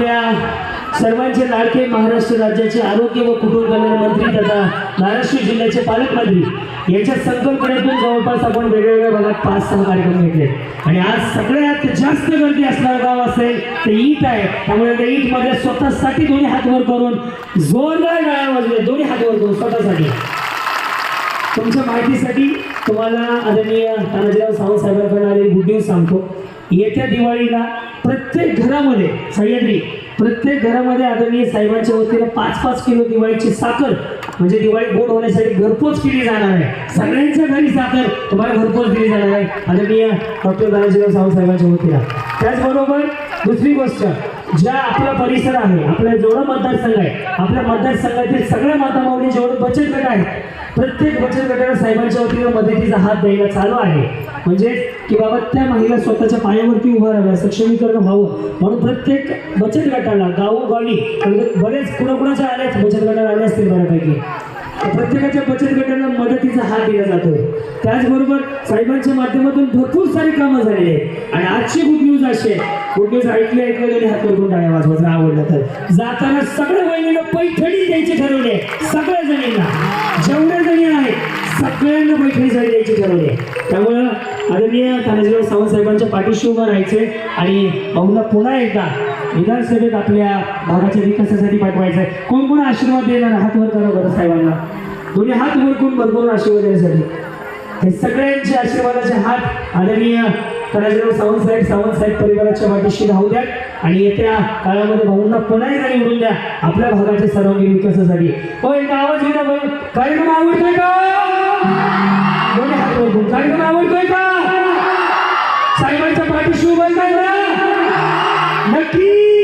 आपल्या सर्वांचे लाडके महाराष्ट्र राज्याचे आरोग्य व कुटुंब कल्याण मंत्री तथा महाराष्ट्र जिल्ह्याचे पालकमंत्री यांच्या संकल्पनेतून जवळपास आपण वेगवेगळ्या भागात पाच सहा कार्यक्रम घेतले. आणि आज सगळ्यात जास्त गर्दी असणारं गाव असेल ते ईट आहे. त्यामुळे त्या ईटमध्ये स्वतःसाठी दोन्ही हातवर करून जोरदार गाळ्या वाजले दोन्ही हातवर करून स्वतःसाठी. तुमच्या माहितीसाठी तुम्हाला आदरणीय तानाजीराव सावंत साहेबांकडून आलेली गुड न्यूज सांगतो. येत्या दिवाळीला प्रत्येक घरामध्ये सह्याद्री प्रत्येक घरामध्ये आदरणीय साहेबांच्या वतीनं पाच पाच किलो दिवाळीची साखर म्हणजे दिवाळी गोड होण्यासाठी घरपोच केली जाणार आहे. सगळ्यांच्या घरी साखर तुम्हाला घरपोच दिली जाणार आहे. आदरणीय डॉक्टर दादाजीराव सावंत साहेबांच्या वतीला त्याचबरोबर दुसरी गोष्ट ज्या आपला परिसर आहे आपला जेवढा मतदारसंघ आहे आपल्या मतदारसंघातील सगळ्या मातामावली जेवढे बचत गट आहेत प्रत्येक बचत गटाला साहेबांच्या वतीनं मदतीचा हात द्यायला चालू आहे. म्हणजे की बाबा त्या महिला स्वतःच्या पायावरती उभा राहाव्या सक्षमीकरण व्हावं. म्हणून प्रत्येक बचत गटाला गावोगावी म्हणजे बरेच कुणाकुणाच्या आल्याच बचत गटाला आले असतील बऱ्यापैकी. प्रत्येकाच्या बचत गटाला मदतीचा हात दिला जातोय. त्याचबरोबर साहेबांच्या माध्यमातून भरपूर सारी कामं झालेली आहेत. आणि आजची गुड न्यूज अशी आहे. गुड न्यूज ऐकली ऐकलं तरी हात करून टाळ्या वाजवायचं आवडलं तर. जाताना सगळ्या वहिनीला पैठणी द्यायची ठरवले आहे. सगळ्या जणींना. जेवढ्या जणी आहेत सगळ्यांना पैठणीसाठी द्यायची ठरवली आहे. त्यामुळं आदरणीय तानाजीराव सावंत साहेबांच्या पाठीशी उभं राहायचे आणि भाऊला पुन्हा एकदा विधानसभेत आपल्या भागाच्या विकासासाठी पाठवायचं आहे कोण कोण आशीर्वाद देणार? हात वर करा बरं साहेबांना. दोन्ही हात वर भरपूर आशीर्वाद देण्यासाठी. हे सगळ्यांचे आशीर्वादाचे हात आदरणीय तानाजीराव सावंत साहेब सावंत साहेब परिवाराच्या पाठीशी राहू द्या आणि येत्या काळामध्ये भाऊंना पुन्हा एकदा निवडून द्या. आपल्या भागाच्या सर्वांगीण विकासासाठी. हो एक आवाज घेता बरं. कार्यक्रम आवडतोय का? दोन्ही हात वर कार्यक्रम आवडतोय का? साहेबांच्या पाठीशी उभं आहे का? नक्की!